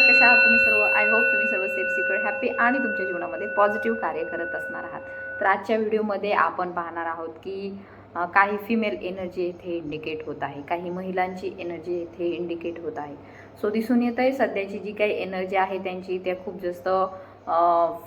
कशा आहात तुम्ही सर्व? आय होप तुम्ही सर्व सेफ सिक्युअर हॅपी आणि तुमच्या जीवनामध्ये पॉझिटिव्ह कार्य करत असणार आहात. तर आजच्या व्हिडिओमध्ये आपण पाहणार आहोत की काही फिमेल एनर्जी येथे इंडिकेट होत आहे. काही महिलांची एनर्जी येथे इंडिकेट होत आहे. सो दिसून येत आहे सध्याची जी काही एनर्जी आहे त्यांची त्या खूप जास्त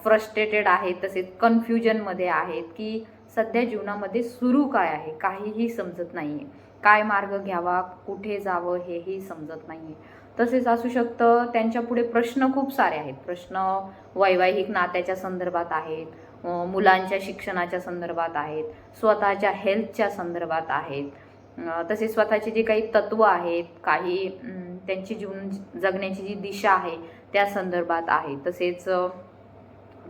फ्रस्ट्रेटेड आहेत. तसेच कन्फ्युजनमध्ये आहेत की सध्या जीवनामध्ये सुरू काय आहे? काहीही समजत नाही आहे काय मार्ग घ्यावा? कुठे जावं? हेही समजत नाही आहे तसेच असू शकतं त्यांच्या पुढे प्रश्न खूप सारे आहेत. प्रश्न वैवाहिक नात्याच्या संदर्भात आहेत मुलांच्या शिक्षणाच्या संदर्भात आहेत स्वतःच्या हेल्थच्या संदर्भात आहेत. तसेच स्वतःचे जे काही तत्त्व आहेत काही त्यांची जीवन जगण्याची जी दिशा आहे त्या संदर्भात आहे. तसेच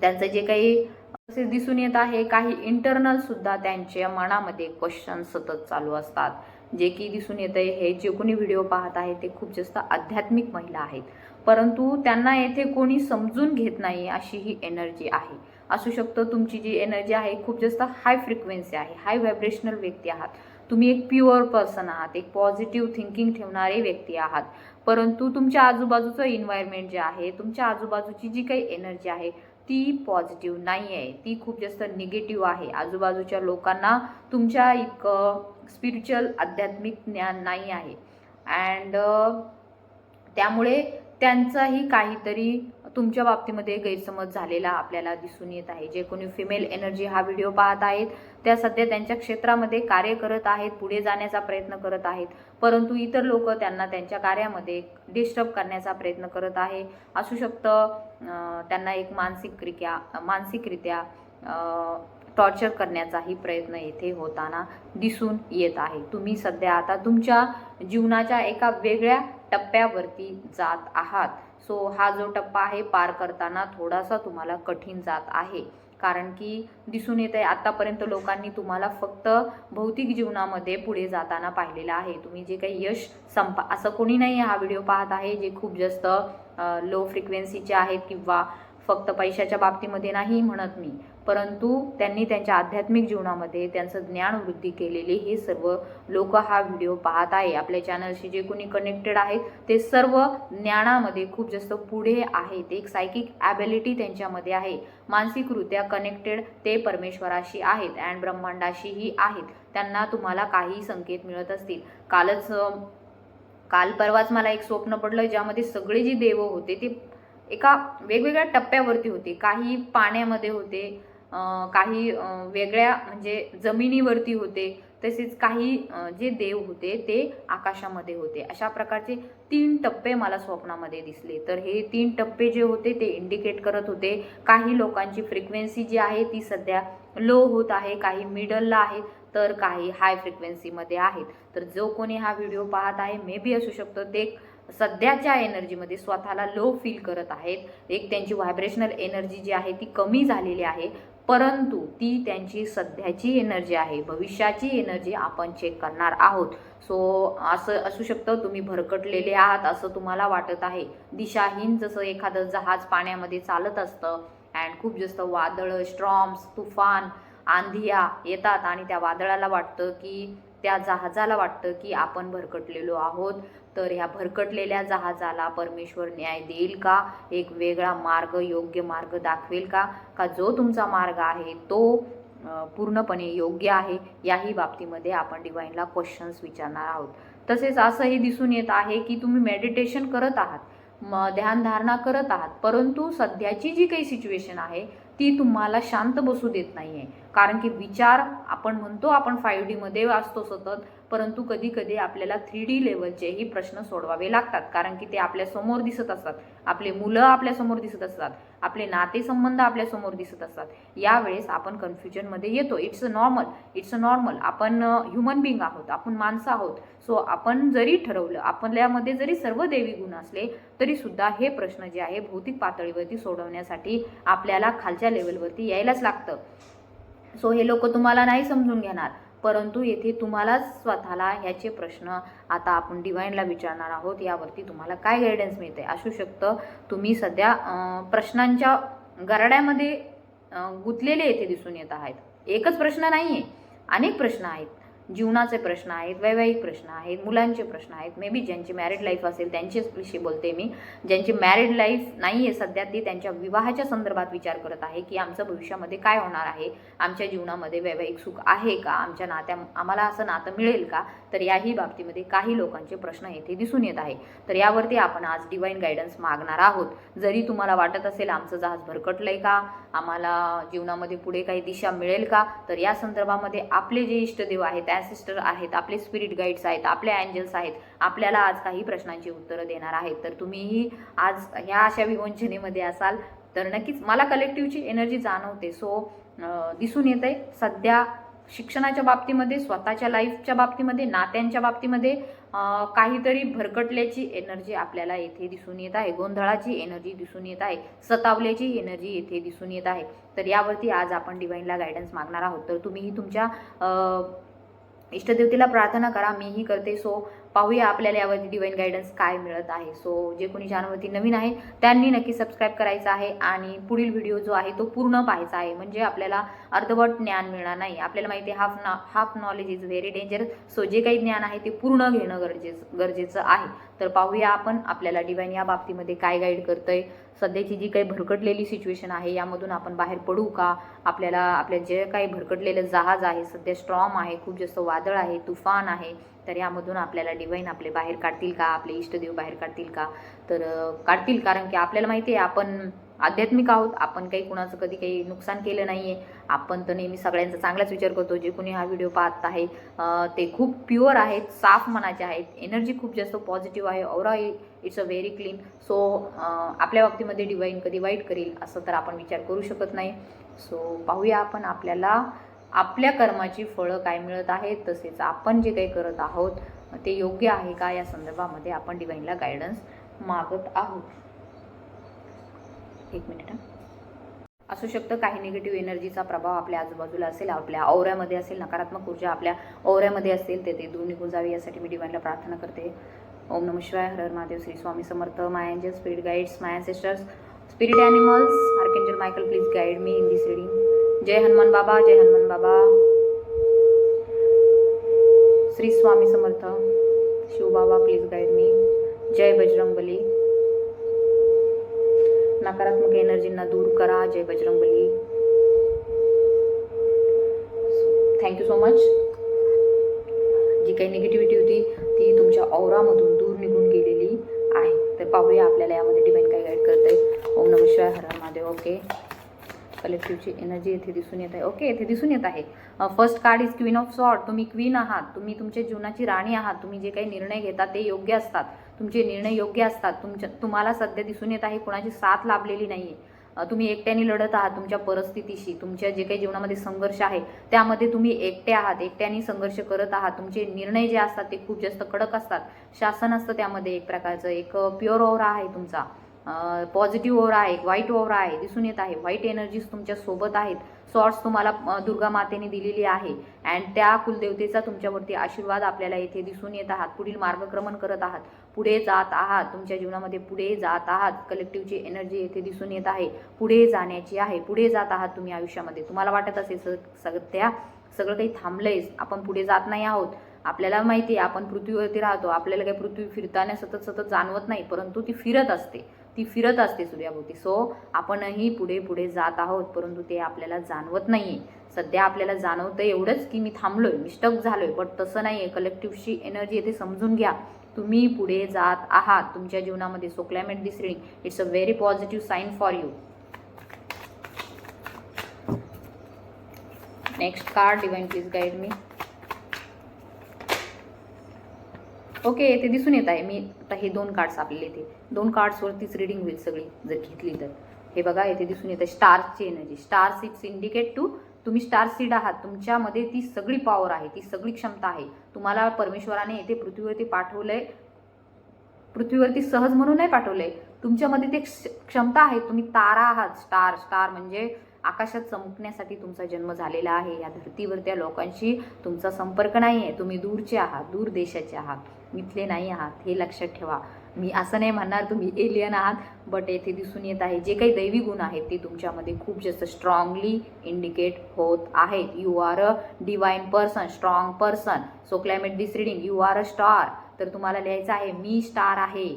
त्यांचं जे काही तसेच दिसून येत आहे काही इंटरनल सुद्धा त्यांच्या मनामध्ये क्वेश्चन सतत चालू असतात. जे की दिसून येत आहे हे जे कोणी व्हिडिओ पाहत आहे ते खूप जास्त आध्यात्मिक महिला आहेत. परंतु त्यांना येथे कोणी समजून घेत नाही अशी ही एनर्जी आहे. असू शकतं तुमची जी एनर्जी आहे खूप जास्त हाय फ्रिक्वेन्सी आहे हाय व्हायब्रेशनल व्यक्ती आहात. तुम्ही एक प्युअर पर्सन आहात एक पॉझिटिव्ह थिंकिंग ठेवणारे व्यक्ती आहात. परंतु तुमच्या आजूबाजूचं इन्व्हायरमेंट जे आहे तुमच्या आजूबाजूची जी काही एनर्जी आहे ती पॉझिटिव्ह नाही आहे ती खूप जास्त निगेटिव्ह आहे. आजूबाजूच्या लोकांना तुमच्या इतकं स्पिरिच्युअल आध्यात्मिक ज्ञान नाही आहे. अँड त्यामुळे त्यांचाही काहीतरी तुमच्या बाबतीमध्ये गैरसमज झालेला आपल्याला दिसून येत आहे. जे कोणी फिमेल एनर्जी हा व्हिडिओ पाहत आहेत त्या सध्या त्यांच्या क्षेत्रामध्ये कार्य करत आहेत पुढे जाण्याचा प्रयत्न करत आहेत. परंतु इतर लोक त्यांना त्यांच्या कार्यामध्ये डिस्टर्ब करण्याचा प्रयत्न करत आहे. असू शकतं त्यांना एक मानसिकरित्या मानसिकरित्या टॉर्चर करण्याचाही प्रयत्न येथे होताना दिसून येत आहे. तुम्ही सध्या आता तुमच्या जीवनाच्या एका वेगळ्या टप्प्यावरती जात आहात. सो हा जो टप्पा आहे पार करताना थोडासा तुम्हाला कठीण जात आहे. कारण की दिसून येत आहे आत्तापर्यंत लोकांनी तुम्हाला फक्त भौतिक जीवनामध्ये पुढे जाताना पाहिलेलं आहे. तुम्ही जे काही यश संपा असं कोणी नाही हा व्हिडिओ पाहत आहे जे खूप जास्त लो फ्रिक्वेन्सीचे आहेत किंवा फक्त पैशाच्या बाबतीमध्ये नाही म्हणत मी. परंतु त्यांनी त्यांच्या आध्यात्मिक जीवनामध्ये त्यांचं ज्ञान वृद्धी केलेले हे सर्व लोक हा व्हिडिओ पाहत आहे. आपल्या चॅनलशी जे कोणी कनेक्टेड आहेत ते सर्व ज्ञानामध्ये खूप जास्त पुढे आहेत एक सायकिक ॲबिलिटी त्यांच्यामध्ये आहे. मानसिकरित्या कनेक्टेड ते परमेश्वराशी आहेत अँड ब्रह्मांडाशीही आहेत. त्यांना तुम्हाला काही संकेत मिळत असतील. कालच काल परवाच मला एक स्वप्न पडलं ज्यामध्ये सगळे जे देव होते ते एका वेगवेगळ्या टप्प्यावरती होते. काही पाण्यामध्ये होते काही वेगळ्या म्हणजे जमिनीवरती होते. तसेच काही जे देव होते ते आकाशामध्ये होते. अशा प्रकारचे तीन टप्पे मला स्वप्नामध्ये दिसले. तर हे तीन टप्पे जे होते ते इंडिकेट करत होते. काही लोकांची फ्रिक्वेन्सी जी आहे ती सध्या लो होत आहे काही मिडलला आहे तर काही हाय फ्रिक्वेन्सीमध्ये आहेत. तर जो कोणी हा व्हिडिओ पाहत आहे मे बी असू शकतो ते सध्याच्या एनर्जीमध्ये स्वतःला लो फील करत आहेत. एक त्यांची व्हायब्रेशनल एनर्जी जी आहे ती कमी झालेली आहे. परंतु ती त्यांची सध्याची एनर्जी आहे. भविष्याची एनर्जी आपण चेक करणार आहोत. सो असं असू शकतं तुम्ही भरकटलेले आहात असं तुम्हाला वाटत आहे. दिशाहीन जसं एखादं जहाज पाण्यामध्ये चालत असतं अँड खूप जास्त वादळं स्ट्रॉम्स तुफान आंधिया येतात आणि त्या वादळाला वाटतं की त्या जहाजाला वाटतं की आपण भरकटलेलो आहोत. तर ह्या भरकटलेल्या जहाजाला परमेश्वर न्याय देईल का? एक वेगळा मार्ग योग्य मार्ग दाखवेल का? का जो तुमचा मार्ग आहे तो पूर्णपणे योग्य आहे? याही बाबतीमध्ये आपण डिवाईनला क्वेश्चन्स विचारणार आहोत. तसेच असंही दिसून येत आहे की तुम्ही मेडिटेशन करत आहात. म ध्यानधारणा करत आहात. परंतु सध्याची जी काही सिच्युएशन आहे ती तुम्हाला शांत बसू देत नाही आहे कारण की विचार आपण म्हणतो आपण फाईव्ह डीमध्ये असतो सतत. परंतु कधीकधी आपल्याला थ्री डी लेवलचेही प्रश्न सोडवावे लागतात. कारण की ते आपल्यासमोर दिसत असतात. आपले मुलं आपल्यासमोर दिसत असतात. आपले नातेसंबंध आपल्यासमोर दिसत असतात. यावेळेस आपण कन्फ्युजनमध्ये येतो. It's a normal it's a normal आपण ह्युमन बिंग आहोत. आपण माणसं आहोत. सो आपण जरी ठरवलं आपल्यामध्ये जरी सर्व देवी गुण असले तरी सुद्धा हे प्रश्न जे आहे भौतिक पातळीवरती सोडवण्यासाठी आपल्याला खालच्या लेवलवरती यायलाच लागतं. सो हे लोक तुम्हाला नाही समजून घेणार. परंतु येथे तुम्हालाच स्वतःला ह्याचे प्रश्न आता आपण डिवाईनला विचारणार आहोत. यावरती तुम्हाला काय गायडन्स मिळते असू शकतं तुम्ही सध्या प्रश्नांच्या गराड्यामध्ये गुंतलेले येथे दिसून येत आहेत. एकच प्रश्न नाही आहे अनेक प्रश्न आहेत. जीवनाचे प्रश्न आहेत वैवाहिक प्रश्न आहेत मुलांचे प्रश्न आहेत. मे बी ज्यांची मॅरिड लाईफ असेल त्यांचेच विषयी बोलते मी. ज्यांची मॅरिड लाईफ नाही आहे सध्या ती त्यांच्या विवाहाच्या संदर्भात विचार करत आहे की आमचं भविष्यामध्ये काय होणार आहे? आमच्या जीवनामध्ये वैवाहिक सुख आहे का? आमच्या नात्या आम्हाला असं नातं मिळेल का? तर याही बाबतीमध्ये काही लोकांचे प्रश्न येथे दिसून येत आहे तर यावरती आपण आज डिवाईन गायडन्स मागणार आहोत. जरी तुम्हाला वाटत असेल आमचं जहाज भरकटलंय का? आम्हाला जीवनामध्ये पुढे काही दिशा मिळेल का? तर या संदर्भामध्ये आपले जे इष्टदेव आहेत त्या ॲसिस्टर आहेत आपले स्पिरिट गाईड्स आहेत आपले अँजल्स आहेत आपल्याला आज काही प्रश्नांची उत्तरं देणार आहेत. तर तुम्हीही आज ह्या अशा विवंचनेमध्ये असाल तर नक्कीच मला कलेक्टिव्हची एनर्जी जाणवते. सो दिसून येत आहे सध्या शिक्षणाच्या बाबतीमध्ये स्वतःच्या लाईफच्या बाबतीमध्ये नात्यांच्या बाबतीमध्ये काहीतरी भरकटल्याची एनर्जी आपल्याला येथे दिसून येत आहे. गोंधळाची एनर्जी दिसून येत आहे. सतावल्याची एनर्जी येथे दिसून येत आहे. तर यावरती आज आपण डिवाईनला गायडन्स मागणार आहोत. तर तुम्हीही तुमच्या इष्टदेवतेला प्रार्थना करा मीही करते सो पाहूया आपल्याला यावरती डिवाईन गायडन्स काय मिळत आहे. सो जे कोणी चॅनलवरती नवीन आहे त्यांनी नक्की सबस्क्राईब करायचं आहे आणि पुढील व्हिडिओ जो आहे तो पूर्ण पाहायचा आहे. म्हणजे आपल्याला अर्धवट ज्ञान मिळणार नाही. आपल्याला माहिती आहे हाफ ना half knowledge is very danger so जे काही ज्ञान आहे ते पूर्ण घेणं गरजेचं गरजेचं आहे. तर पाहूया आपण आपल्याला डिवाईन या बाबतीमध्ये काय गाईड करतंय. सध्याची जी काही भरकटलेली सिच्युएशन आहे यामधून आपण बाहेर पडू का? आपल्याला आपल्या जे काही भरकटलेलं जहाज आहे सध्या स्ट्रॉम आहे खूप जास्त वादळ आहे तुफान आहे तर यामधून आपल्याला डिवाईन आपले बाहेर काढतील का? आपले इष्टदेव बाहेर काढतील का? तर काढतील. कारण की आपल्याला माहिती आहे आपण आध्यात्मिक आहोत. आपण काही कुणाचं कधी काही नुकसान केलं नाही आहे आपण तर नेहमी सगळ्यांचा चांगलाच विचार करतो. जे कोणी हा व्हिडिओ पाहत आहे ते खूप प्युअर आहेत साफ मनाचे आहेत. एनर्जी खूप जास्त पॉझिटिव्ह आहे. Aura it's a very clean so आपल्या बाबतीमध्ये डिवाईन कधी वाईट करेल असं तर आपण विचार करू शकत नाही. सो पाहूया आपण आपल्याला आपल्या कर्माची फळं काय मिळत आहेत तसेच आपण जे काही करत आहोत ते योग्य आहे का? या संदर्भामध्ये आपण डिवाईनला गायडन्स मागत आहोत. एक मिनिट असू शकतं काही निगेटिव्ह एनर्जीचा प्रभाव आपल्या आजूबाजूला असेल आपल्या औऱ्यामध्ये असेल नकारात्मक ऊर्जा आपल्या औऱ्यामध्ये असेल ते ते दूर निघून जावी यासाठी मी डिवाईनला प्रार्थना करते. ओम नम शिवाय हर हर Mahadev Shri Swami Samarth my angel spirit guides my sisters spirit animals archangel Michael please guide me in this reading जय हनुमान बाबा जय हनुमान बाबा. Shri Swami Samarth Shivbaba please guide me जय बजरंगबली. नकारात्मक एनर्जींना दूर करा जय Bajrangbali. Thank you so much जी काही negativity होती ती तुमच्या औरामधून दूर निघून गेलेली आहे. तर पाहूया आपल्याला यामध्ये डिवाईन काय गाईड करते ओम नम शिवाय हर हर महादेव. ओके कलेक्टिव्हची एनर्जी येथे दिसून येत आहे. ओके येथे दिसून येत आहे. First card is queen of sword तुम्ही क्वीन आहात. तुम्ही तुमच्या जीवनाची राणी आहात. तुम्ही जे काही निर्णय घेता ते योग्य असतात. तुमचे निर्णय योग्य असतात. तुमच्या तुम्हाला सध्या दिसून येत आहे कोणाची साथ लाभलेली नाही आहे तुम्ही एकट्याने लढत आहात तुमच्या परिस्थितीशी. तुमच्या जे काही जीवनामध्ये संघर्ष आहे त्यामध्ये तुम्ही एकटे आहात. एकट्याने संघर्ष करत आहात. तुमचे निर्णय जे असतात ते खूप जास्त कडक असतात. शासन असतं त्यामध्ये एक प्रकारचं. एक प्युअर ओरा आहे तुमचा. पॉझिटिव्ह ओरा आहे व्हाईट ओरा आहे दिसून येत आहे. व्हाईट एनर्जीज तुमच्यासोबत आहेत. सॉर्ट्स तुम्हाला दुर्गा मातेने दिलेली आहे. अँड त्या कुलदेवतेचा तुमच्यावरती आशीर्वाद आपल्याला येथे दिसून येत आहात. पुढील मार्गक्रमण करत आहात. पुढे जात आहात. तुमच्या जीवनामध्ये पुढे जात आहात. कलेक्टिव्हची एनर्जी येथे दिसून येत आहे. पुढे जाण्याची आहे. पुढे जात आहात तुम्ही आयुष्यामध्ये. तुम्हाला वाटत असेल स- सगळं काही थांबलंय आपण पुढे जात नाही आहोत. आपल्याला माहिती आहे आपण पृथ्वीवरती राहतो. आपल्याला काही पृथ्वी फिरताना सतत सतत जाणवत नाही. परंतु ती फिरत असते. ती फिरत असते सूर्याभोवती. सो आपणही पुढे पुढे जात आहोत परंतु ते आपल्याला जाणवत नाही आहे सध्या आपल्याला जाणवतं एवढंच की मी थांबलो आहे मी स्टक आहे बट तसं नाही आहे कलेक्टिव्हची एनर्जी येथे समजून घ्या. तुम्ही पुढे जात आहात तुमच्या जीवनामध्ये. So claim it this reading it's a very positive sign for you next card divine please guide me okay येथे दिसून येत आहे. मी आता हे दोन कार्ड्स आपल्याला येते दोन कार्ड्सवरतीच रिडिंग होईल सगळी जर घेतली तर. हे बघा येथे दिसून येतं स्टार्सची energy star seeds indicate to तुम्ही स्टार सीड आहात. तुमच्यामध्ये ती सगळी पॉवर आहे ती सगळी क्षमता आहे. तुम्हाला परमेश्वराने येथे पृथ्वीवरती पाठवलंय. पृथ्वीवरती सहज म्हणून नाही पाठवलंय. तुमच्यामध्ये ते क्ष- क्षमता आहे. तुम्ही तारा आहात. स्टार स्टार म्हणजे आकाशात चमकण्यासाठी तुमचा जन्म झालेला आहे. या धर्तीवर त्या लोकांशी तुमचा संपर्क नाही आहे तुम्ही दूरचे आहात दूर देशाचे आहात. इथले नाही आहात हे लक्षात ठेवा. मी असं नाही म्हणणार तुम्ही एलियन आहात बट येथे दिसून येत आहे. जे काही दैवी गुण आहेत ते तुमच्यामध्ये खूप जास्त स्ट्रॉंगली इंडिकेट होत आहेत. You are a divine person strong person so claim it this reading you are a star तर तुम्हाला लिहायचं आहे मी स्टार आहे.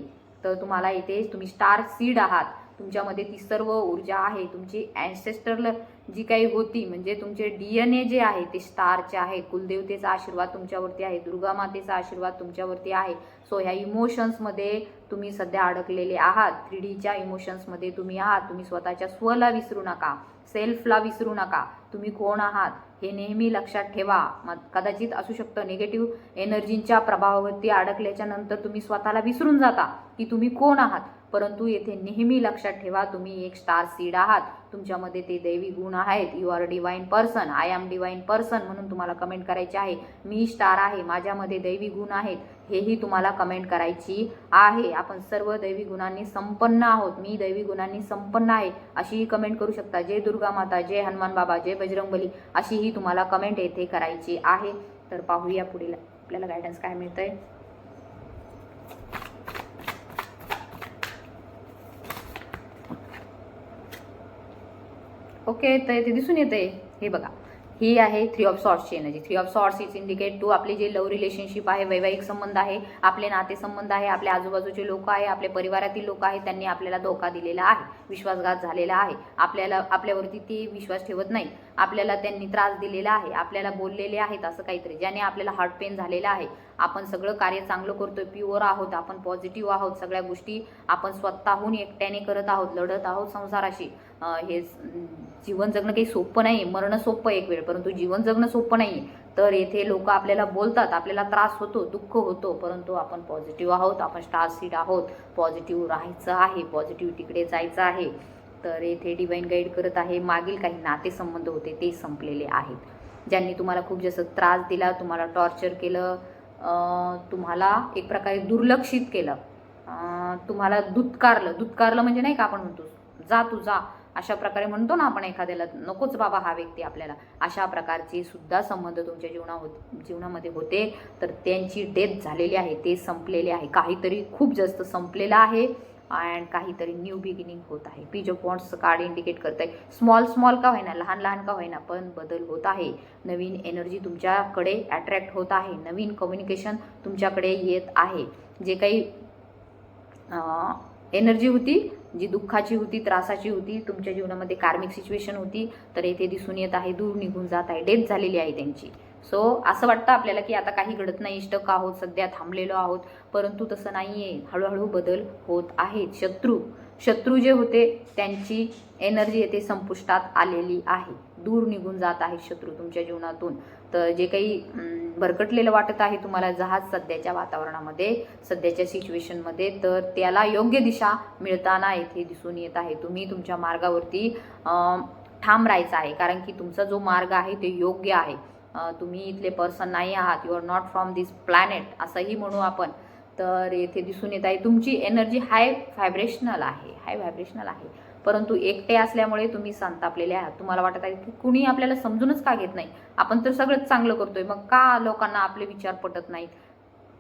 तर तुम्हाला इथे तुम्ही स्टार सीड आहात. तुमच्यामध्ये ती सर्व ऊर्जा आहे. तुमची ॲन्सेस्टरल जी काही होती म्हणजे तुमचे डी एन ए जे आहे ते स्टारचे आहे. कुलदेवतेचा आशीर्वाद तुमच्यावरती आहे. दुर्गा मातेचा आशीर्वाद तुमच्यावरती आहे. सो ह्या इमोशन्समध्ये तुम्ही सध्या अडकलेले आहात. थ्री डीच्या इमोशन्समध्ये तुम्ही आहात. तुम्ही स्वतःच्या स्वला विसरू नका. सेल्फला विसरू नका. तुम्ही कोण आहात हे नेहमी लक्षात ठेवा. मग कदाचित असू शकतं निगेटिव्ह एनर्जींच्या प्रभावावरती अडकल्याच्या नंतर तुम्ही स्वतःला विसरून जाता की तुम्ही कोण आहात. परंतु येथे नेहमी लक्षात ठेवा तुम्ही एक स्टार सीड आहात. तुमच्यामध्ये ते दैवी गुण आहेत. You are divine person I am divine person म्हणून तुम्हाला कमेंट करायची आहे. मी स्टार आहे. माझ्यामध्ये दैवी गुण आहेत. हेही तुम्हाला कमेंट करायची आहे. आपण सर्व दैवी गुणांनी संपन्न आहोत. मी दैवी गुणांनी संपन्न आहे अशीही कमेंट करू शकता. जय दुर्गा माता जय हनुमान बाबा जय बजरंगबली अशीही तुम्हाला कमेंट येथे करायची आहे. तर पाहूया पुढील. आपल्याला गायडन्स काय मिळतंय? ओके तर ते दिसून येते हे बघा. ही आहे three of सॉर्ट्सची energy three of swords is indicate to आपली जे लव्ह रिलेशनशिप आहे वैवाहिक संबंध आहे आपले नातेसंबंध आहे आपल्या आजूबाजूचे लोक आहे आपल्या परिवारातील लोक आहेत त्यांनी आपल्याला धोका दिलेला आहे विश्वासघात झालेला आहे. आपल्याला आपल्यावरती ते विश्वास ठेवत नाही. आपल्याला त्यांनी त्रास दिलेला आहे आपल्याला बोललेले आहेत असं काहीतरी ज्याने आपल्याला हार्ट पेन झालेला आहे. आपण सगळं कार्य चांगलं करतो प्युअर आहोत आपण पॉझिटिव्ह आहोत सगळ्या गोष्टी आपण स्वतःहून एकट्याने करत आहोत लढत आहोत संसाराशी. हे जीवन जगणं काही सोपं नाही मरणं सोपं एक वेळ परंतु जीवन जगणं सोपं नाही. तर येथे लोक आपल्याला बोलतात आपल्याला त्रास होतो दुःख होतो परंतु आपण पॉझिटिव्ह आहोत आपण स्टार सीड आहोत पॉझिटिव्ह राहायचं आहे पॉझिटिव्ह तिकडे जायचं आहे. तर येथे डिवाईन गाईड करत आहे मागील काही नातेसंबंध होते ते संपलेले आहेत. ज्यांनी तुम्हाला खूप जास्त त्रास दिला तुम्हाला टॉर्चर केलं तुम्हाला एक प्रकारे दुर्लक्षित केलं. तुम्हाला दुत्कारलं दुत्कारलं म्हणजे नाही का आपण म्हणतो जा तू जा. अशा प्रकारे म्हणतो ना आपण एखाद्याला नकोच बाबा हा व्यक्ती आपल्याला. अशा प्रकारचे सुद्धा संबंध तुमच्या जीवना होत जीवनामध्ये होते. तर त्यांची डेथ झालेली आहे ते संपलेले आहे. काहीतरी खूप जास्त संपलेलं आहे अँड काहीतरी न्यू बिगिनिंग होत आहे. पीज ऑफ वॉन्ट्सचं कार्ड इंडिकेट करत आहे स्मॉल स्मॉल का होईना लहान लहान का होईना पण बदल होत आहे. नवीन एनर्जी तुमच्याकडे अट्रॅक्ट होत आहे. नवीन कम्युनिकेशन तुमच्याकडे येत आहे. जे काही एनर्जी होती जी दुःखाची होती त्रासाची होती तुमच्या जीवनामध्ये कार्मिक सिच्युएशन होती तर येथे दिसून येत आहे दूर निघून जात आहे डेथ झालेली आहे त्यांची. सो असं वाटतं आपल्याला की आता काही घडत नाही इष्टक आहोत सध्या थांबलेलो आहोत परंतु तसं नाही आहे हळूहळू बदल होत आहेत. शत्रू शत्रू जे होते त्यांची एनर्जी येथे संपुष्टात आलेली आहे. दूर निघून जात आहेत शत्रू तुमच्या जीवनातून. तर जे काही भरकटलेलं वाटत आहे तुम्हाला जहाज सध्याच्या वातावरणामध्ये सध्याच्या सिच्युएशनमध्ये तर त्याला योग्य दिशा मिळताना येथे दिसून येत आहे. तुम्ही तुमच्या मार्गावरती ठाम राहायचं आहे. कारण की तुमचा जो मार्ग आहे ते योग्य आहे. तुम्ही इथले पर्सन नाही आहात. You are not from this planet असंही म्हणू आपण. तर येथे दिसून येत आहे तुमची एनर्जी हाय व्हायब्रेशनल आहे. हाय व्हायब्रेशनल आहे. परंतु एकटे असल्यामुळे तुम्ही संतापलेले आहात. तुम्हाला वाटत आहे की कुणी आपल्याला समजूनच का घेत नाही? आपण तर सगळंच चांगलं करतोय. मग का लोकांना आपले विचार पटत नाहीत?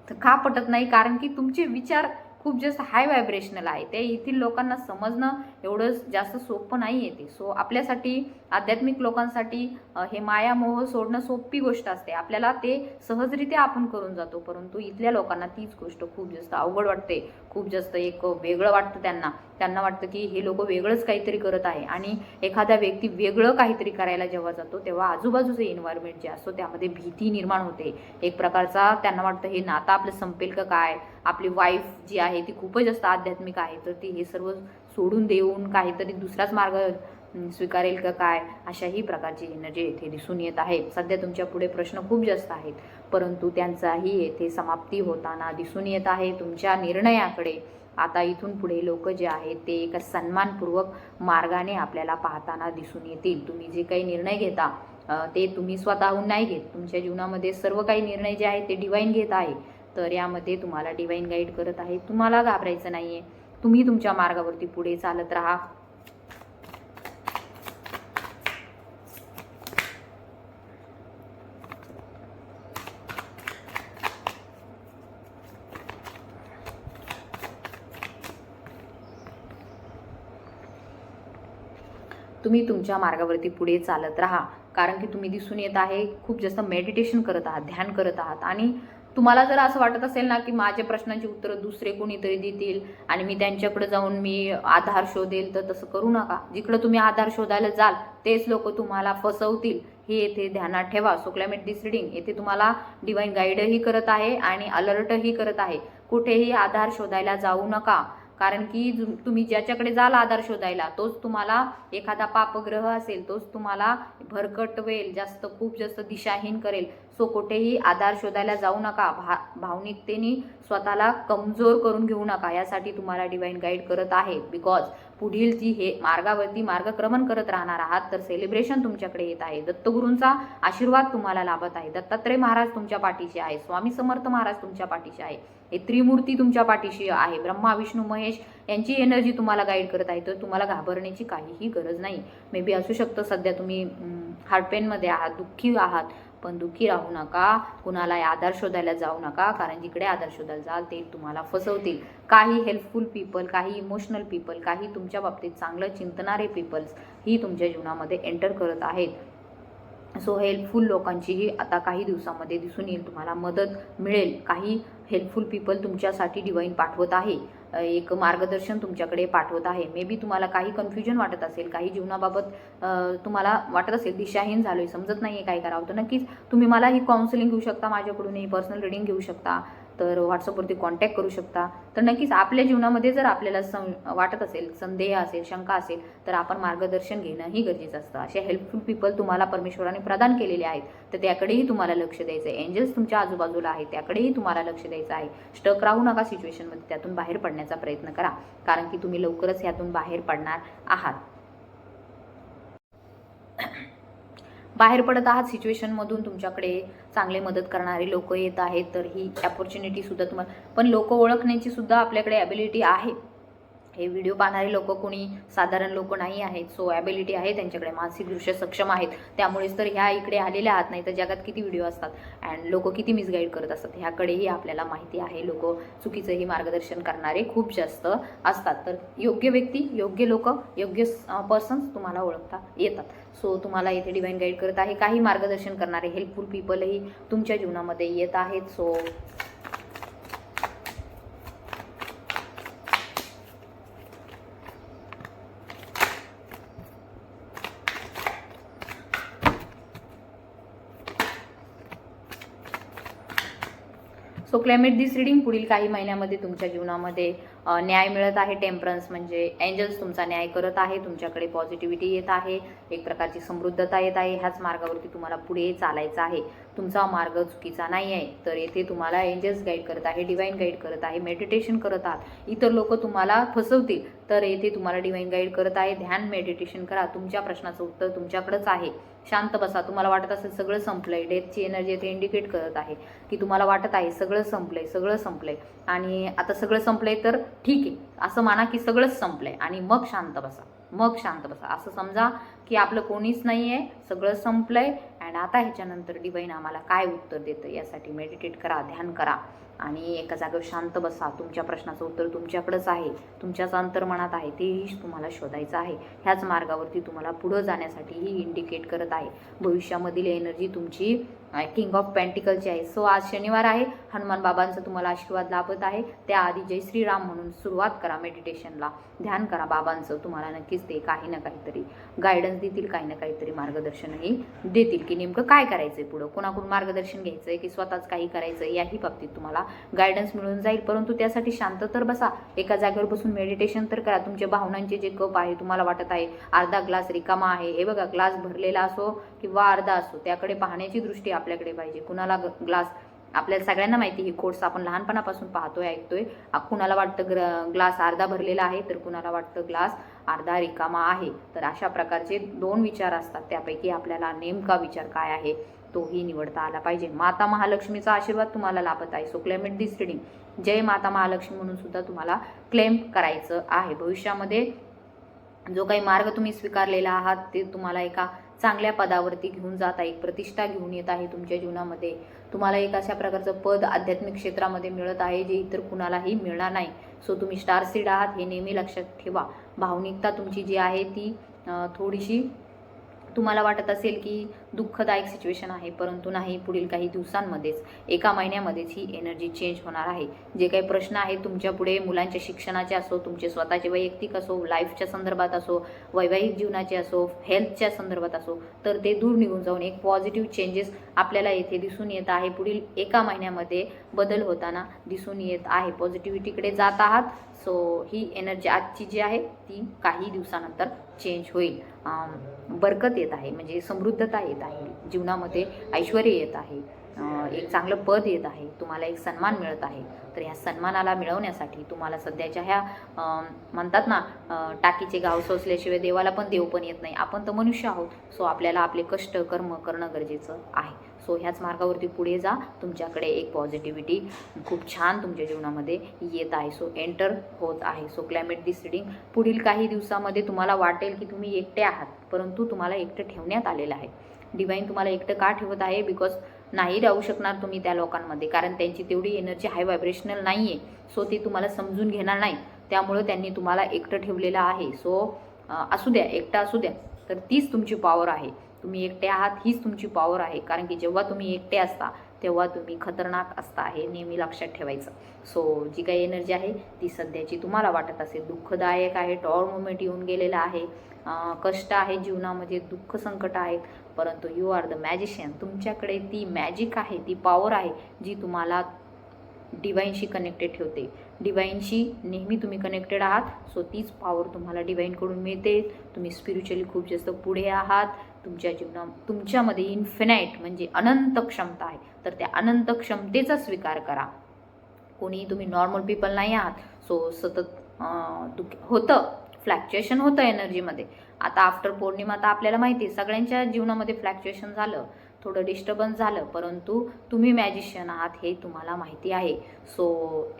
तर का पटत नाही? कारण की तुमचे विचार खूप जास्त हाय व्हायब्रेशनल आहे ते येथील लोकांना समजणं एवढं जास्त सोपं नाही येते सो आपल्यासाठी आध्यात्मिक लोकांसाठी हे मायामोह सोडणं सोपी गोष्ट असते. आपल्याला ते सहजरित्या आपण करून जातो. परंतु इथल्या लोकांना तीच गोष्ट खूप जास्त अवघड वाटते. खूप जास्त एक वेगळं वाटतं त्यांना. त्यांना वाटतं की हे लोक वेगळंच काहीतरी करत आहे. आणि एखादा व्यक्ती वेगळं काहीतरी करायला जेव्हा जातो तेव्हा आजूबाजूचं एन्व्हायरमेंट जे असतो त्यामध्ये भीती निर्माण होते. एक प्रकारचा त्यांना वाटतं हे नातं आपलं संपेल का काय? आपली वाईफ जी आहे ती खूपच जास्त आध्यात्मिक आहे. तर ती हे सर्व सोडून देऊन काहीतरी दुसराच मार्ग स्वीकारेल का काय? अशाही प्रकारची एनर्जी येथे दिसून येत आहे. सध्या तुमच्यापुढे प्रश्न खूप जास्त आहेत. परंतु त्यांचाही येथे समाप्ती होताना दिसून येत आहे तुमच्या निर्णयाकडे. आता इथून पुढे लोक जे आहेत ते एका सन्मानपूर्वक मार्गाने आपल्याला पाहताना दिसून येतील. तुम्ही जे काही निर्णय घेता ते तुम्ही स्वतःहून नाही घेत. तुमच्या जीवनामध्ये सर्व काही निर्णय जे आहेत ते डिवाईन घेत आहे तर यामध्ये तुम्हाला डिवाईन गाईड करत आहे तुम्हाला घाबरायचं नाही आहे तुम्ही तुमच्या मार्गावरती पुढे चालत राहा. तुम्ही तुमच्या मार्गावरती पुढे चालत राहा. कारण की तुम्ही दिसून येत आहे खूप जास्त मेडिटेशन करत आहात ध्यान करत आहात. आणि तुम्हाला जर असं वाटत असेल ना की माझ्या प्रश्नांची उत्तरं दुसरे कोणीतरी देतील आणि मी त्यांच्याकडे जाऊन मी आधार शोधेल तर तसं करू नका. जिकडं तुम्ही आधार शोधायला जाल तेच लोक तुम्हाला फसवतील. हे येथे ध्यानात ठेवा. सो क्लायमेट दिस रिडिंग येथे तुम्हाला डिवाईन गाईडही करत आहे आणि अलर्टही करत आहे. कुठेही आधार शोधायला जाऊ नका. कारण की तुम्ही ज्याच्याकडे जाल आधार शोधायला तोच तुम्हाला एखादा पापग्रह असेल तोच तुम्हाला भरकटवेल जास्त खूप जास्त दिशाहीन करेल. सो कुठेही आधार शोधायला जाऊ नका. भा भावनिकतेने स्वतःला कमजोर करून घेऊ नका. यासाठी तुम्हाला डिवाईन गाईड करत आहे. बिकॉज पुढील जी हे मार्गावरती मार्गक्रमण करत राहणार आहात तर सेलिब्रेशन तुमच्याकडे येत आहे. दत्तगुरूंचा आशीर्वाद तुम्हाला लाभत आहे. दत्तात्रय महाराज तुमच्या पाठीशी आहे. स्वामी समर्थ महाराज तुमच्या पाठीशी आहे. हे त्रिमूर्ती तुमच्या पाठीशी आहे. ब्रह्मा विष्णू महेश यांची एनर्जी तुम्हाला गाईड करत आहे. तर तुम्हाला घाबरण्याची काहीही गरज नाही. मे बी असू शकतं. सध्या तुम्ही हार्ट पेनमध्ये आहात दुःखी आहात. पण दुःखी राहू नका कुणाला आधार शोधायला जाऊ नका कारण जिकडे आधार शोधायला जाल ते तुम्हाला फसवतील. काही हेल्पफुल पीपल काही इमोशनल पीपल काही तुमच्या बाबतीत चांगलं चिंतणारे पीपल्स ही तुमच्या जीवनामध्ये एंटर करत आहेत. सो हेल्पफुल लोकांचीही आता काही दिवसामध्ये दिसून येईल तुम्हाला मदत मिळेल. काही हेल्पफुल पीपल तुमच्यासाठी डिवाईन पाठवत आहे. एक मार्गदर्शन तुमच्याकडे पाठवत आहे. मे बी तुम्हाला काही कन्फ्युजन वाटत असेल काही जीवनाबाबत तुम्हाला वाटत असेल दिशाहीन झालो आहे समजत नाही आहे काय करावं. तर नक्कीच तुम्ही मला ही काउन्सिलिंग घेऊ शकता माझ्याकडूनही पर्सनल रिडिंग घेऊ शकता. तर व्हॉट्सअपवरती कॉन्टॅक्ट करू शकता. तर नक्कीच आपल्या जीवनामध्ये जर आपल्याला सं वाटत असेल संदेह असेल शंका असेल तर आपण मार्गदर्शन घेणंही गरजेचं असतं. असे हेल्पफुल पीपल तुम्हाला परमेश्वराने प्रदान केलेले आहेत. तर त्याकडेही तुम्हाला लक्ष द्यायचं आहे. एंजल्स तुमच्या आजूबाजूला आहेत. त्याकडेही तुम्हाला लक्ष द्यायचं आहे. स्टक राहू नका सिच्युएशनमध्ये त्यातून बाहेर पडण्याचा प्रयत्न करा. कारण की तुम्ही लवकरच यातून बाहेर पडणार आहात. बाहेर पडत आहात सिच्युएशनमधून तुमच्याकडे चांगले मदत करणारे लोक येत आहेत तर ही अपॉर्च्युनिटीसुद्धा तुम्हाला पण लोक ओळखण्याची सुद्धा आपल्याकडे ॲबिलिटी आहे. हे व्हिडिओ पाहणारे लोक कोणी साधारण लोक नाही आहेत. सो ॲबिलिटी आहे त्यांच्याकडे मानसिकदृष्ट्या सक्षम आहेत. त्यामुळेच तर ह्या इकडे आलेल्या आहात नाही तर जगात किती व्हिडिओ असतात? अँड लोक किती मिसगाईड करत असतात? ह्याकडेही आपल्याला माहिती आहे. लोक चुकीचंही मार्गदर्शन करणारे खूप जास्त असतात. तर योग्य व्यक्ती योग्य लोक योग्य पर्सन्स तुम्हाला ओळखता येतात. सो तुम्हाला इथे डिवाईन गाईड करत आहे. काही मार्गदर्शन करणारे हेल्पफुल पीपलही तुमच्या जीवनामध्ये येत आहेत. सो क्लायमेट दिस रिडिंग पुढील काही महिन्यामध्ये तुमच्या जीवनामध्ये न्याय मिळत आहे. टेम्परन्स म्हणजे एंजल्स तुमचा न्याय करत आहे. तुमच्याकडे पॉझिटिव्हिटी येत आहे. एक प्रकारची समृद्धता येत आहे. ह्याच मार्गावरती तुम्हाला पुढे चालायचं आहे. तुमचा मार्ग चुकीचा नाही आहे. तर येथे तुम्हाला एंजल्स गाईड करत आहे डिवाईन गाईड करत आहे मेडिटेशन करत आहात. इतर लोक तुम्हाला फसवतील. तर येथे तुम्हाला डिवाईन गाईड करत आहे. ध्यान मेडिटेशन करा. तुमच्या प्रश्नाचं उत्तर तुमच्याकडेच आहे. शांत बसा. तुम्हाला वाटत असेल सगळं संपलंय. डेथची एनर्जी येथे इंडिकेट करत आहे की तुम्हाला वाटत आहे सगळं संपलंय सगळं संपलंय. आणि आता सगळं संपलंय तर ठीक आहे. असं माना की सगळंच संपलंय. आणि मग शांत बसा. मग शांत बसा. असं समजा की आपलं कोणीच नाही आहे सगळं संपलंय. अँड आता ह्याच्यानंतर डिवाईन आम्हाला काय उत्तर देतं यासाठी मेडिटेट करा ध्यान करा. आणि एका जागेवर शांत बसा. तुमच्या प्रश्नाचं उत्तर तुमच्याकडंच आहे. तुमच्याच अंतर्मनात आहे. तेही तुम्हाला शोधायचं आहे. ह्याच मार्गावरती तुम्हाला पुढं जाण्यासाठी ही इंडिकेट करत आहे. भविष्यामधील एनर्जी तुमची किंग ऑफ पेंटिकलचे आहे. सो आज शनिवार आहे. हनुमान बाबांचा तुम्हाला आशीर्वाद लाभत आहे. त्याआधी जय श्रीराम म्हणून सुरुवात करा मेडिटेशनला ध्यान करा बाबांचं. तुम्हाला नक्कीच ते काही ना काहीतरी गायडन्स देतील काही ना काहीतरी मार्गदर्शनही देतील. की नेमकं काय करायचं आहे पुढं? कोणाकडून मार्गदर्शन घ्यायचं आहे की स्वतःच काही करायचं आहे याही बाबतीत तुम्हाला गायडन्स मिळून जाईल. परंतु त्यासाठी शांत तर बसा. एका जागेवर बसून मेडिटेशन तर करा. तुमच्या भावनांचे जे कप आहे तुम्हाला वाटत आहे अर्धा ग्लास रिकामा आहे. हे बघा ग्लास भरलेला असो किंवा अर्धा असो त्याकडे पाहण्याची दृष्टी आपल्याकडे पाहिजे. कुणाला ग्लास आपल्याला सगळ्यांना माहिती ही कोर्स आपण लहानपणापासून पाहतोय ऐकतोय. कुणाला वाटतं ग्र ग्लास अर्धा भरलेला आहे तर कुणाला वाटतं ग्लास अर्धा रिकामा आहे? तर अशा प्रकारचे दोन विचार असतात. त्यापैकी आपल्याला नेमका विचार काय आहे तोही निवडता आला पाहिजे. माता महालक्ष्मीचा आशीर्वाद तुम्हाला लाभत आहे. So claim it this reading जय माता महालक्ष्मी म्हणून सुद्धा तुम्हाला क्लेम करायचं आहे. भविष्यामध्ये जो काही मार्ग तुम्ही स्वीकारलेला आहात ते तुम्हाला एका चांगल्या पदावरती घेऊन जात आहे एक प्रतिष्ठा घेऊन येत आहे तुमच्या जीवनामध्ये. तुम्हाला एक अशा प्रकारचं पद आध्यात्मिक क्षेत्रामध्ये मिळत आहे जे इतर कुणालाही मिळणार नाही. सो तुम्ही स्टार सीड आहात हे नेहमी लक्षात ठेवा. भावनिकता तुमची जी आहे ती थोडीशी तुम्हाला वाटत असेल की दुःखदायक सिच्युएशन आहे. परंतु नाही पुढील काही दिवसांमध्येच एका महिन्यामध्येच ही एनर्जी चेंज होणार आहे. जे काही प्रश्न आहेत तुमच्यापुढे मुलांच्या शिक्षणाचे असो तुमचे स्वतःचे वैयक्तिक असो लाईफच्या संदर्भात असो वैवाहिक जीवनाचे असो हेल्थच्या संदर्भात असो तर ते दूर निघून जाऊन एक पॉझिटिव्ह चेंजेस आपल्याला येथे दिसून येत आहे. पुढील एका महिन्यामध्ये बदल होताना दिसून येत आहे. पॉझिटिव्हिटीकडे जात आहात सो ही एनर्जी आजची जी आहे ती काही दिवसानंतर चेंज होईल. बरकत येत आहे म्हणजे समृद्धता येत आहे. जीवनामध्ये ऐश्वर येत आहे. एक चांगलं पद येत आहे. तुम्हाला एक सन्मान मिळत आहे. तर ह्या सन्मानाला मिळवण्यासाठी तुम्हाला सध्याच्या ह्या म्हणतात ना टाकीचे गाव सोसल्याशिवाय देवाला पण देव पण येत नाही. आपण तर मनुष्य आहोत. सो आपल्याला आपले कष्ट कर्म करणं गरजेचं आहे. सो ह्याच मार्गावरती पुढे जा. तुमच्याकडे एक पॉझिटिव्हिटी खूप छान तुमच्या जीवनामध्ये येत आहे. सो एंटर होत आहे. सो क्लायमेट दिस रिडिंग पुढील काही दिवसामध्ये तुम्हाला वाटेल की तुम्ही एकटे आहात. परंतु तुम्हाला एकटं ठेवण्यात आलेलं आहे. डिवाईन तुम्हाला एकटं का ठेवत आहे? बिकॉज नाही राहू शकणार तुम्ही त्या लोकांमध्ये. कारण त्यांची तेवढी एनर्जी हाय व्हायब्रेशनल नाही आहे सो ते तुम्हाला समजून घेणार नाही. त्यामुळं त्यांनी तुम्हाला एकटं ठेवलेलं आहे. सो असू द्या. एकटं असू द्या. तर तीच तुमची पॉवर आहे. तुम्ही एकटे आहात हीच तुमची पॉवर आहे. कारण की जेव्हा तुम्ही एकटे असता तेव्हा तुम्ही खतरनाक असता हे नेहमी लक्षात ठेवायचं. सो जी काही एनर्जी आहे ती सध्याची तुम्हाला वाटत असेल. दुःखदायक आहे. टॉर मुवमेंट येऊन गेलेला आहे. कष्ट आहे जीवनामध्ये दुःख संकट आहेत परंतु यू आर द मॅजिशियन तुमच्याकडे ती मॅजिक आहे ती पॉवर आहे जी तुम्हाला डिवाईनशी कनेक्टेड ठेवते. डिवाईनशी नेहमी तुम्ही कनेक्टेड आहात सो तीच पॉवर तुम्हाला डिवाईनकडून मिळते. तुम्ही स्पिरिच्युअली खूप जास्त पुढे आहात. तुमच्या जीवना तुमच्यामध्ये इन्फिनाईट म्हणजे अनंत क्षमता आहे. तर त्या अनंत क्षमतेचा स्वीकार करा. कोणी तुम्ही नॉर्मल पीपल नाही आहात सो सतत दुःख दुख होतं फ्लॅक्च्युएशन होतं एनर्जीमध्ये. आता आफ्टर पौर्णिमा तर आपल्याला माहिती आहे सगळ्यांच्या जीवनामध्ये फ्लॅक्च्युएशन झालं थोडं डिस्टर्बन्स झालं परंतु तुम्ही मॅजिशियन आहात हे तुम्हाला माहिती आहे. सो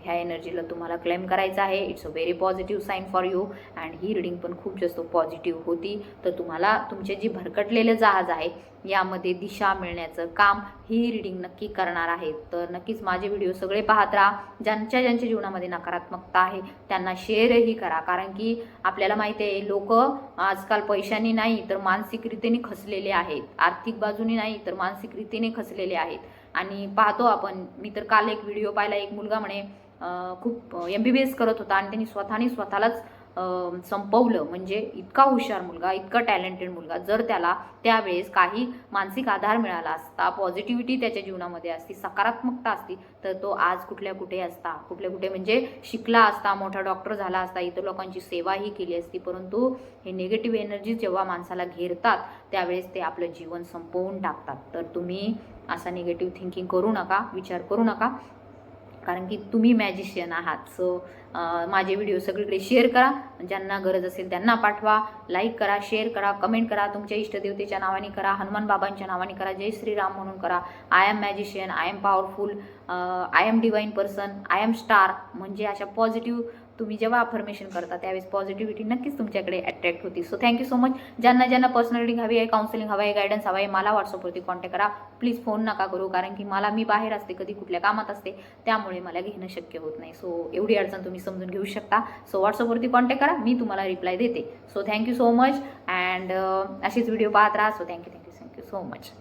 ह्या एनर्जीला तुम्हाला क्लेम करायचं आहे. It's a very positive sign for you and he reading पण खूप जास्त पॉझिटिव्ह होती. तर तुम्हाला तुमचे जी भरकटलेलं जहाज आहे यामध्ये दिशा मिळण्याचं काम ही रीडिंग नक्की करणार आहे. तर नक्कीच माझे व्हिडिओ सगळे पाहत राहा. ज्यांच्या ज्यांच्या जीवनामध्ये नकारात्मकता आहे त्यांना शेअरही करा. कारण की आपल्याला माहिती आहे लोक आजकाल पैशाने नाही तर मानसिकरितीने खसलेले आहेत. आर्थिक बाजूने नाही तर मानसिकरितीने खसलेले आहेत. आणि पाहतो आपण मी तर काल एक व्हिडिओ पाहिला. एक मुलगा म्हणे खूप एम बी बी एस करत होता आणि त्यांनी स्वतःने स्वतःलाच संपवलं. म्हणजे इतका हुशार मुलगा इतका टॅलेंटेड मुलगा जर त्याला त्यावेळेस काही मानसिक आधार मिळाला असता पॉझिटिव्हिटी त्याच्या जीवनामध्ये असती सकारात्मकता असती तर तो आज कुठल्या कुठे असता? कुठल्या कुठे म्हणजे शिकला असता मोठा डॉक्टर झाला असता इतर लोकांची सेवाही केली असती परंतु हे निगेटिव्ह एनर्जी जेव्हा माणसाला घेरतात त्यावेळेस ते आपलं जीवन संपवून टाकतात. तर तुम्ही असा निगेटिव्ह थिंकिंग करू नका विचार करू नका. कारण की तुम्ही मॅजिशियन आहात. सो माझे व्हिडिओ सगळीकडे शेअर करा. ज्यांना गरज असेल त्यांना पाठवा. लाईक करा शेअर करा कमेंट करा. तुमच्या इष्टदेवतेच्या नावाने करा हनुमान बाबांच्या नावाने करा जय श्रीराम म्हणून करा. I am magician I am powerful I am divine person I am star म्हणजे अशा पॉझिटिव्ह तुम्ही जेव्हा अफर्मेशन करता त्यावेळेस पॉझिटिव्हिटी नक्कीच तुमच्याकडे अट्रॅक्ट होती. सो थँक्यू सो मच ज्यांना ज्यांना पर्सनॅलिटी हवी आहे काउन्सिलिंग हवं आहे गायडन्स हवं आहे मला व्हॉट्सअपवरती कॉन्टॅक्ट करा. प्लीज फोन नका करू कारण की मला मी बाहेर असते कधी कुठल्या कामात असते त्यामुळे मला घेणं शक्य होत नाही. सो एवढी अडचण तुम्ही समजून घेऊ शकता. सो व्हॉट्सअपवरती कॉन्टॅक्ट करा मी तुम्हाला रिप्लाय देते. So thank you so much and अशीच व्हिडिओ पाहत राहा. So thank you thank you thank you so much